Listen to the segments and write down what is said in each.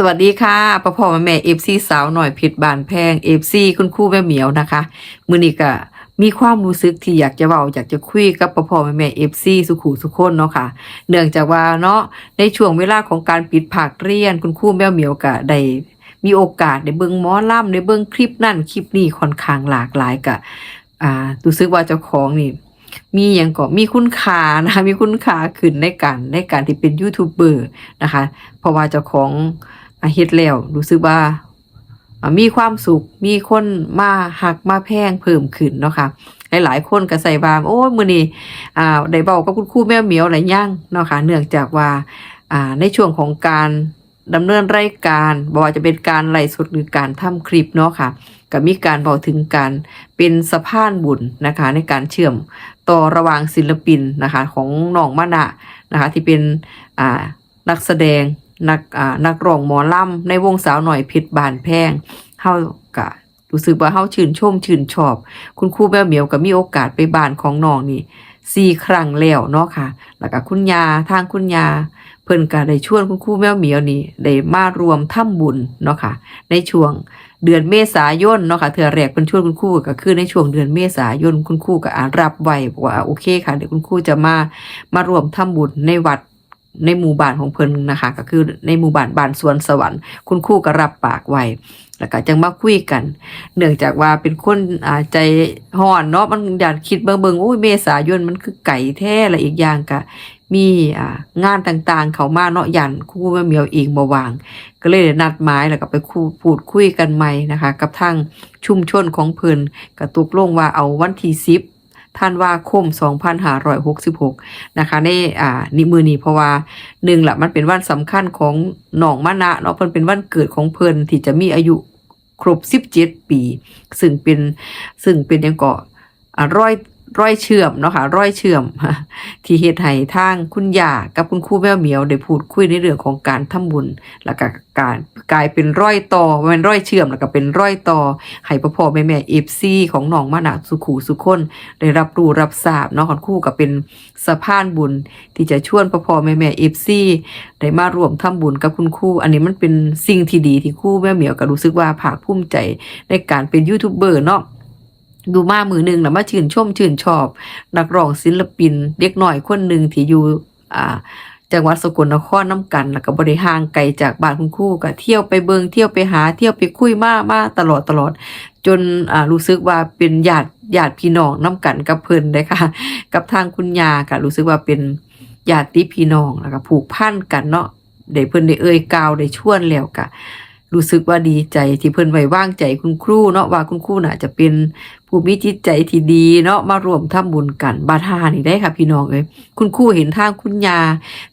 สวัสดีค่ะพ่อพ่อแม่เอฟซีสาวหน่อยผิดบานแพงเอฟซีคุณครูแม่เหมียวนะคะมือนี้ก็มีความรู้สึกที่อยากจะเว้าอยากจะคุยกับพ่อพ่อแม่แม่เอฟซีสุขุสุขคนเนาะค่ะ เนื่องจากว่าเนาะในช่วงเวลาของการปิดภาคเรียนคุณครูแม่เหมียวก็ได้มีโอกาสได้เบิ่งหมอล่ำได้เบิ่งคลิปนั่นคลิปนี้ค่อนข้างหลากหลายกะอ่ารู้สึกว่าเจ้าของนี่มีอย่างก็มีคุณค่านะคะมีคุณค่าขึ้นในการในการที่เป็นยูทูบเบอร์นะคะ เพราะว่าเจ้าของ เฮ็ดแล้วรู้สึกว่ามีความสุขมีคนมาหักมาแพงเพิ่มขึ้นเนาะค่ะหลายๆคนก็ใส่บามโอ้ยมือนี้อ่าได้เว้ากับคุณครูแม่เหมียวหลายย่างเนาะค่ะเนื่องจากว่าอ่าในช่วงของการดำเนินรายการบ่ว่าจะเป็นการไลฟ์สดหรือการทำคลิปเนาะค่ะก็มีการบอกถึงการเป็นสะพานบุญนะคะ ในการเชื่อมต่อระหว่างศิลปินนะคะ ของน้องมะนะนะคะ ที่เป็นอ่านักแสดง นักอ่านักร้องหมอลำในวงสาวหน่อยเพชรบานแพงเฮาก็รู้สึกว่าเฮาชื่นชมชื่นชอบ คุณครูแม่เหมียวก็มีโอกาสไปบ้านของน้องนี่สี่ครั้งแล้วเนาะค่ะ แล้วก็คุณยาทางคุณยา เพิ่นก็ได้ชวนคุณครูแม่เหมียวนี่ได้มารวมทำบุญเนาะค่ะ ในช่วงเดือนเมษายนเนาะค่ะเทื่อแรกเพิ่นชวนคุณครูก็คือในช่วงเดือนเมษายนคุณครูก็อ่านรับไว้บอกว่าโอเคค่ะเดี๋ยวคุณครูจะมามารวมทำบุญในวัด ในหมู่บ้านของเพิ่นนะคะ ก็คือในหมู่บ้านบ้านสวนสวรรค์คุณครูก็รับปากไว้แล้วก็จังมาคุยกัน เนื่องจากว่าเป็นคนอาใจห่อนเนาะมันอยากคิดเบิ่งเบิงโอ้ยเมษายนมันคือไก่แท้และอีกอย่างก็มีอ่างานต่างๆ เขามาเนาะยันครูแม่เมียวเองบ่วาง ก็เลยได้นัดหมายแล้วก็ไปคูพูดคุยกันใหม่นะคะ กับทางชุมชนของเพิ่นก็ตกลงว่าเอาวันที่10 ธันวาคม 2566 นะคะ ในอ่านิมือนี้เพราะว่าหนึ่งละมันเป็นวันสำคัญของหนองมะนะเนาะเพิ่นเป็นวันเกิดของเพิ่นที่จะมีอายุครบ 17 ปี ซึ่งเป็นซึ่งเป็นยังเกาะอร้อย ร้อยเชื่อมเนาะค่ะร้อยเชื่อมที่เฮ็ดให้ทางคุณย่ากับคุณครูแม่เหมียวได้พูดคุยในเรื่องของการทำบุญแล้วก็การกลายเป็นร้อยต่อเป็นร้อยเชื่อมแล้วก็เป็นร้อยต่อให้พ่อพ่อแม่แม่เอฟซีของน้องมานะสุขูสุคนได้รับรู้รับทราบเนาะของครู่ก็เป็นสะพานบุญ ที่จะชวนพ่อพ่อแม่แม่เอฟซีได้มาร่วมทำบุญกับคุณครูอันนี้มันเป็นสิ่งที่ดีที่ครู่แม่เหมียวก็รู้สึกว่าภาคภูมิใจในการเป็นยูทูบเบอร์เนาะ ดูมามือหนึ่งแล้วมาชื่นชมชื่นชอบ นักร้องศิลปิน เด็กหน่อยคนหนึ่งที่อยู่อ่าจังหวัดสกลนครน้ำกัน แล้วก็บริหางไกลจากบ้านคุณครูก็เที่ยวไปเบิงเที่ยวไปหาเที่ยวไปคุยมามาตลอดตลอด จนอ่ารู้สึกว่าเป็นญาติญาติพี่น้องน้ำกันกับเพิ่นเลยค่ะ กับทางคุณยาก็รู้สึกว่าเป็นญาติพี่น้องแล้วก็ผูกพันกันเนาะได้เพิ่นได้เอ่ยกล่าวได้ชวนแล้วก็รู้สึกว่าดีใจที่เพิ่นไว้วางใจคุณครูเนาะว่าคุณครูน่ะจะเป็น ผู้มีจิตใจที่ดีเนาะมารวมทำบุญกันบาทานี่ได้ค่ะพี่น้องเอ้ยคุณครูเห็นทางคุณยา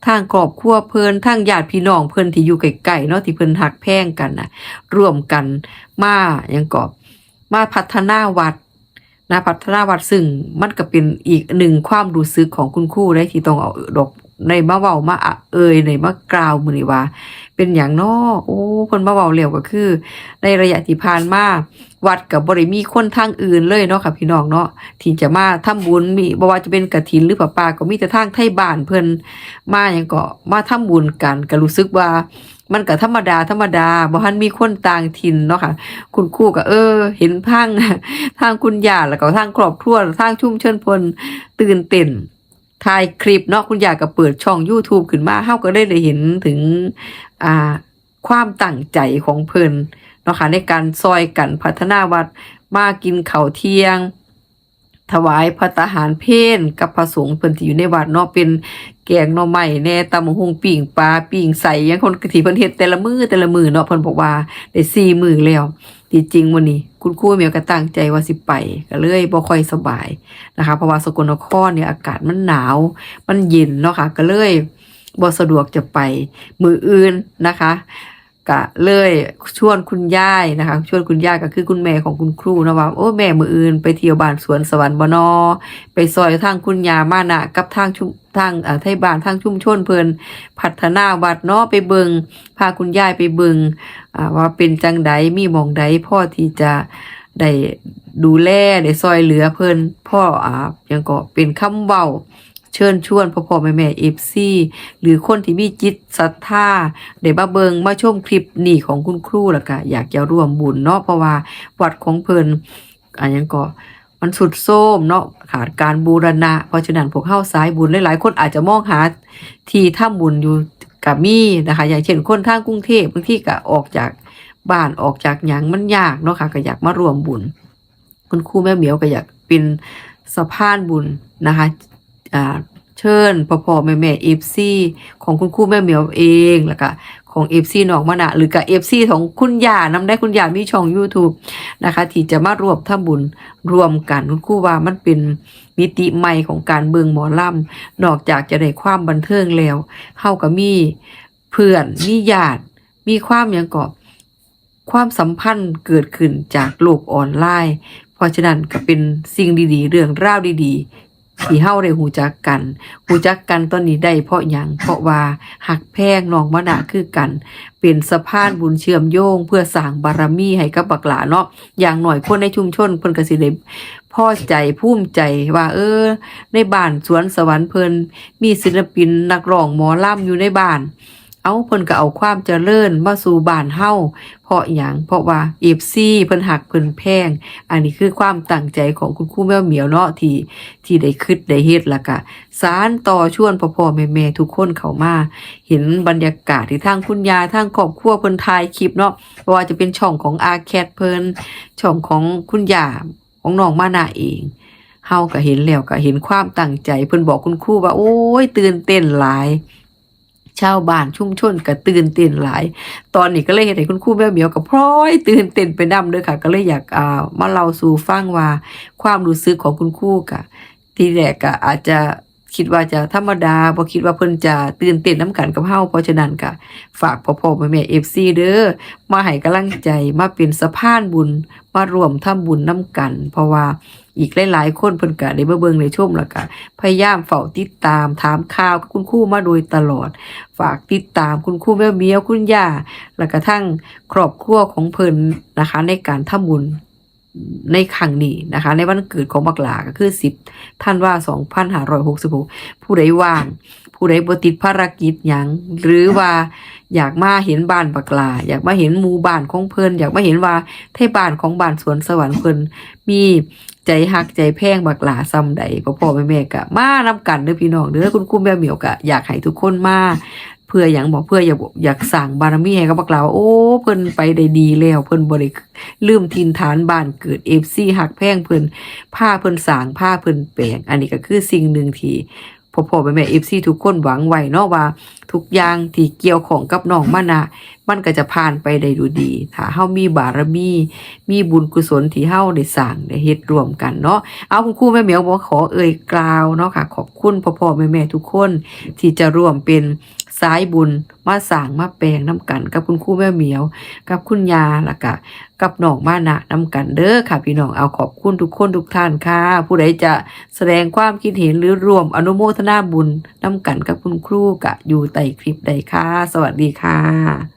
ทางครอบครัวเพิ่นทางญาติพี่น้องเพิ่นที่อยู่ไกลๆเนาะที่เพิ่นหักแพงกันน่ะ ร่วมกันมาอย่างก็มาพัฒนาวัดนะพัฒนาวัดซึ่งมันก็เป็นอีกหนึ่งความรู้สึกของคุณครูได้ที่ต้องเอาดอก ในมาเว้ามาอะเอ่ยในมากล่าวมือนี้ว่า เป็นอย่างน้อโอ้เพิ่นมาเว้าแล้วก็คือ ในระยะที่ผ่านมาวัดกับ่ได้มีคนทางอื่นเลยเนาะค่ะพี่น้องเนาะที่จะมาทำบุญมีบ่ว่าจะเป็นกฐินหรือผ้าป่าก็มีแต่ทางไทบ้านเพิ่นมาหยังก็มาทำบุญกันก็รู้สึกว่ามันก็ธรรมดาธรรมดาบ่ทันมีคนต่างถิ่นเนาะค่ะ คุณครูก็เออ เห็นทางทางคุณยาแล้วก็ทางครอบครัวทางชุมชนพิ่นตื่นเต้น ถ่ายคลิปเนาะคุณย่าก็เปิดช่อง YouTube ขึ้นมาเฮาก็ได้ได้เห็นถึงอ่าความตั้งใจของเพิ่นเนาะค่ะในการซอยกันพัฒนาวัดมากินข้าวเที่ยง ถวายพระทหารเพนกับพระสงฆ์เพิ่นที่อยู่ในวัดเนาะเป็น แกงหน่อไม้แน่ตำหุงปิ่งปลาปิ่งใส่ยังคนที่เพิ่นเฮ็ดแต่ละมือแต่ละมือเนาะเพิ่นบอกว่าได้สี่มือแล้วที่จริงวันนี้ คุณครูเมียวก็ตั้งใจว่าสิไปก็เลยบ่ค่อยสบายนะคะเพราะว่าสกลนครเนี่ยอากาศมันหนาว มันเย็นเนาะค่ะก็เลยบ่สะดวกจะไปมืออื่นนะคะ ก็เลยชวนคุณยายนะคะชวนคุณยายก็คือคุณแม่ของคุณครูนะว่าโอ้แม่มืออื่นไปเที่ยวบ้านสวนสวรรค์บนอไปซอยทางคุณยามานะกับทางชุมทางอ่าไทยบ้านทางชุมชนเพลินพัฒนาวัดเนาะไปเบิงพาคุณยายไปเบิงอ่าว่าเป็นจังใดมีมองใดพ่อที่จะได้ดูแลได้ซอยเหลือเพิ่นพ่ออ่ายังก็เป็นคำเว้า เชิญชวนพ่อพ่อแม่แม่เอฟซีหรือคนที่มีจิตศรัทธาได้มาเบิงมาชมคลิปนี้ของคุณครูล้วก็อยากจะร่วมบุญเนาะเพราะว่าวัดของเพิ่นอันยังก็มันสุดโทมเนาะขาดการบูรณะ เพราะฉะนั้นพวกเข้าสายบุญหลายๆ คนอาจจะมองหาที่ถ้ำบุญอยู่กับมีนะคะ อย่างเช่นคนทางกรุงเทพบางที่ก็ออกจากบ้านออกจากหยังมันยากเนาะค่ะก็อยากมารวมบุญ คุณครูแม่เหมียวก็อยากเป็นสะพานบุญนะคะ อ่าเชิญพ่อพ่อแม่แม่เอฟซีของคุณครูแม่เหมียวเองแล้วก็ของเอฟซีน้องมะนะหรือกับเอฟซีของคุณยานำได้คุณยามีช่อง YouTube นะคะ ที่จะมารวมทำบุญรวมกันคุณครูว่ามันเป็นมิติใหม่ของการเบิงหมอลำนอกจากจะได้ความบันเทิงแล้วเฮาก็มีเพื่อนมีญาติมีความยังก็ความสัมพันธ์เกิดขึ้นจากโลกออนไลน์ เพราะฉะนั้นก็เป็นสิ่งดีๆ เรื่องราวดีๆ ที่เฮาได้หูจักกันหูจักกันตอนนี้ได้เพราะหยังเพราะว่าหักแพงนองมะนาคือกัน เป็นสะพานบุญเชื่อมโยง เพื่อสร้างบารมีให้กับบักหลาเนาะอย่างหน่อยคนในชุมชนเพิ่นก็สิได้พอใจภูมิใจว่า เออ ในบ้านสวนสวรรค์เพิ่นมีศิลปินนักร้องหมอล่ำอยู่ในบ้าน เอาเพิ่นก็เอาความเจริญมาสู่บ้านเฮาเพราะหยังเพราะว่า FC เพิ่นหักเพิ่นแพง อันนี้คือความตั้งใจของคุณครูแม่เหมียวเนาะที่ที่ได้คิดได้เฮ็ดล้วก็สารต่อชวนพ่อๆแม่ๆทุกคนเข้ามา เห็นบรรยากาศที่ทางคุณยาทางครอบครัวเพิ่นถ่ายคลิปเนาะเพราะว่าจะเป็นช่องของอาแคทเพิ่นช่องของคุณยาของน้องมานาเองเฮาก็เห็นแล้วก็เห็นความตั้งใจเพิ่นบอกคุณครูว่าโอ้ยตื่นเต้นหลาย ชาวบ้านชุมชนก็ตื่นเต้นหลาย ตอนนี้ก็เลยเห็นให้คุณครูแม่เหมียวกับพร้อย ตื่นเต้นไปนำเด้อค่ะ ก็เลยอยากอ่ามาเล่าสู่ฟังว่าความรู้สึกของคุณครูกะทีแรกก็อาจจะคิดว่าจะธรรมดาบ่คิดว่าเพิ่นจะตื่นเต้นน้ำกันกับเฮาเพราะฉะนั้นก็ฝากพ่อๆแม่ๆ FC เด้อมาให้กำลังใจมาเป็นสะพานบุญมารวมทำบุญน้ำกัน เพราะว่า อีกหลายๆคนเพิ่นก็ได้เบิ่งในชมแล้วก็พยายามเฝ้าติดตามถามข่าวกับคุณครูมาโดยตลอด ฝากติดตามคุณครูแม่เมียวคุณย่าแล้วก็ทั้งครอบครัวของเพิ่นนะคะ ในการทำบุญในครั้งนี้นะคะ ในวันเกิดของบักหลาก็คือ 10ท่านว่า 2566 ผู้ใดว่าง ผู้ใดบ่ติดภารกิจหยังหรือว่าอยากมาเห็นบ้านบักหลา อยากมาเห็นหมู่บ้านของเพิ่นอยากมาเห็นว่าเทบ้านของบ้านสวนสวรรค์เพิ่นมี ใจฮักใจแพงบักหลาซ้ำใดพ่อพ่อแม่แม่ก็มานำกันเด้อพี่น้องเด้อคุณคุ้มแม่เหมียวก็อยากให้ทุกคนมาเพื่ออย่างบอกเพื่ออยากอยากสั่งบารมีให้กับบักหลาว่าโอ้เพิ่นไปได้ดีแล้ว เพิ่นบริลืมทินฐานบ้านเกิดเอฟซีหักแพงเพิ่นผ้าเพิ่นสางผ้าเพิ่นแปลงอันนี้ก็คือสิ่งหนึ่งที่ พ่อพ่อแม่แม่เอฟซีทุกคนหวังไว้เนาะว่า ทุกอย่างที่เกี่ยวของกับน้องมานะมันก็จะผ่านไปได้ดูดี ถ้าเฮามีบารมี มีบุญกุศลที่เฮาได้สร้างได้เฮ็ดรวมกันเนาะเอาคุณครูแม่เหมียวบอกขอเอ่ยกล่าวเนาะค่ะ ขอบคุณพ่อพ่อแม่แม่ทุกคนที่จะร่วมเป็น สายบุญมาสร้างมาแปลงน้ำกัน กับคุณครูแม่เหมียว กับคุณยาละกะกับน้องมานะน้ำกันเด้อค่ะ พี่น้องเอาขอบคุณทุกคนทุกท่านค่ะ ผู้ใดจะแสดงความคิดเห็นหรือรวมอนุโมทนาบุญน้ำกันกับคุณครูกะอยู่ใต้คลิปใดค่ะ สวัสดีค่ะ